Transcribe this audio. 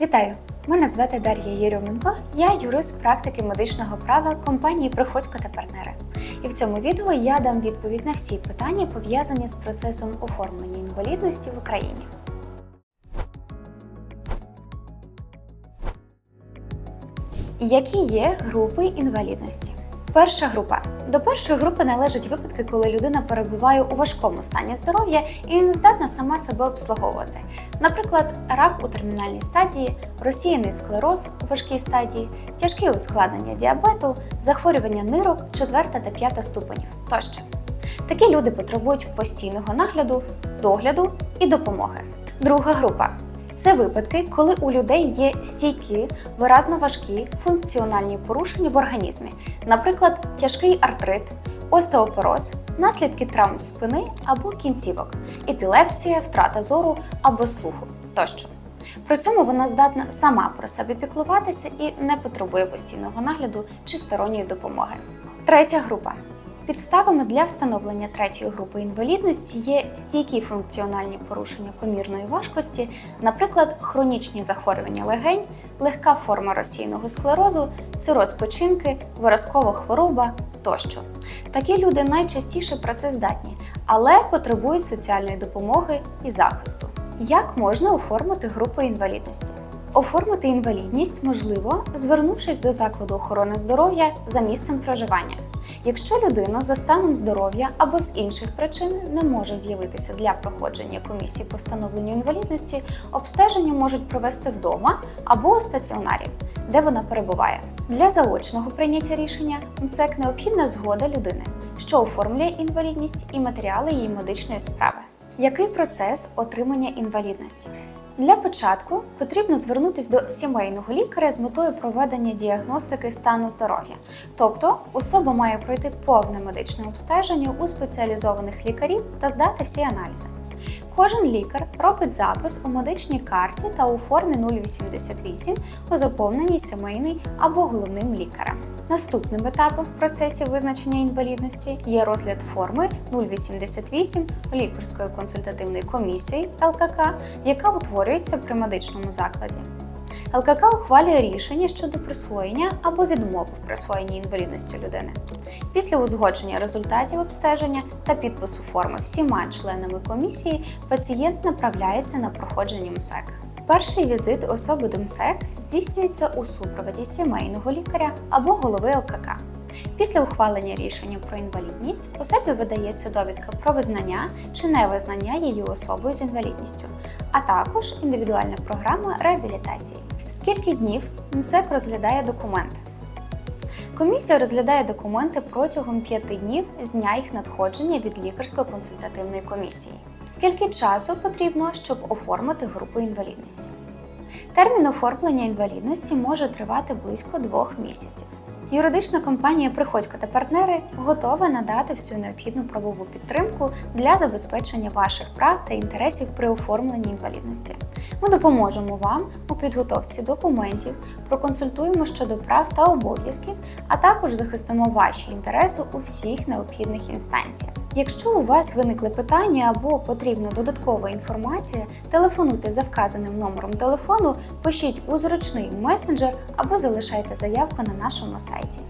Вітаю! Мене звати Дар'я Єрьоменко. Я юрист практики медичного права компанії Приходько та партнери. І в цьому відео я дам відповідь на всі питання, пов'язані з процесом оформлення інвалідності в Україні. Які є групи інвалідності? Перша група. До першої групи належать випадки, коли людина перебуває у важкому стані здоров'я і не здатна сама себе обслуговувати. Наприклад, рак у термінальній стадії, розсіяний склероз у важкій стадії, тяжкі ускладнення діабету, захворювання нирок 4 та 5 ступенів тощо. Такі люди потребують постійного нагляду, догляду і допомоги. Друга група це випадки, коли у людей є стійкі, виразно важкі функціональні порушення в організмі, наприклад, тяжкий артрит, остеопороз, наслідки травм спини або кінцівок, епілепсія, втрата зору або слуху тощо. При цьому вона здатна сама про себе піклуватися і не потребує постійного нагляду чи сторонньої допомоги. Третя група. Підставами для встановлення третьої групи інвалідності є стійкі функціональні порушення помірної важкості, наприклад, хронічні захворювання легень, легка форма розсійного склерозу, цироз печінки, виразкова хвороба тощо. Такі люди найчастіше працездатні, але потребують соціальної допомоги і захисту. Як можна оформити групу інвалідності? Оформити інвалідність можливо, звернувшись до закладу охорони здоров'я за місцем проживання. Якщо людина за станом здоров'я або з інших причин не може з'явитися для проходження комісії по встановленню інвалідності, обстеження можуть провести вдома або у стаціонарі, де вона перебуває. Для заочного прийняття рішення МСЕК необхідна згода людини, що оформлює інвалідність і матеріали її медичної справи. Який процес отримання інвалідності? Для початку потрібно звернутися до сімейного лікаря з метою проведення діагностики стану здоров'я. Тобто особа має пройти повне медичне обстеження у спеціалізованих лікарів та здати всі аналізи. Кожен лікар робить запис у медичній карті та у формі 088 у заповненій сімейний або головним лікарем. Наступним етапом в процесі визначення інвалідності є розгляд форми 088 лікарської консультативної комісії ЛКК, яка утворюється при медичному закладі. ЛКК ухвалює рішення щодо присвоєння або відмови в присвоєнні інвалідності людини. Після узгодження результатів обстеження та підпису форми всіма членами комісії пацієнт направляється на проходження МСЕК. Перший візит особи до МСЕК здійснюється у супроводі сімейного лікаря або голови ЛКК. Після ухвалення рішення про інвалідність особі видається довідка про визнання чи невизнання її особою з інвалідністю, а також індивідуальна програма реабілітації. Скільки днів МСЕК розглядає документи? Комісія розглядає документи протягом 5 днів з дня їх надходження від лікарсько-консультативної комісії. Скільки часу потрібно, щоб оформити групу інвалідності? Термін оформлення інвалідності може тривати близько двох місяців. Юридична компанія Приходько та партнери готова надати всю необхідну правову підтримку для забезпечення ваших прав та інтересів при оформленні інвалідності. Ми допоможемо вам у підготовці документів, проконсультуємо щодо прав та обов'язків, а також захистимо ваші інтереси у всіх необхідних інстанціях. Якщо у вас виникли питання або потрібна додаткова інформація, телефонуйте за вказаним номером телефону, пишіть у зручний месенджер або залишайте заявку на нашому сайті. сайті.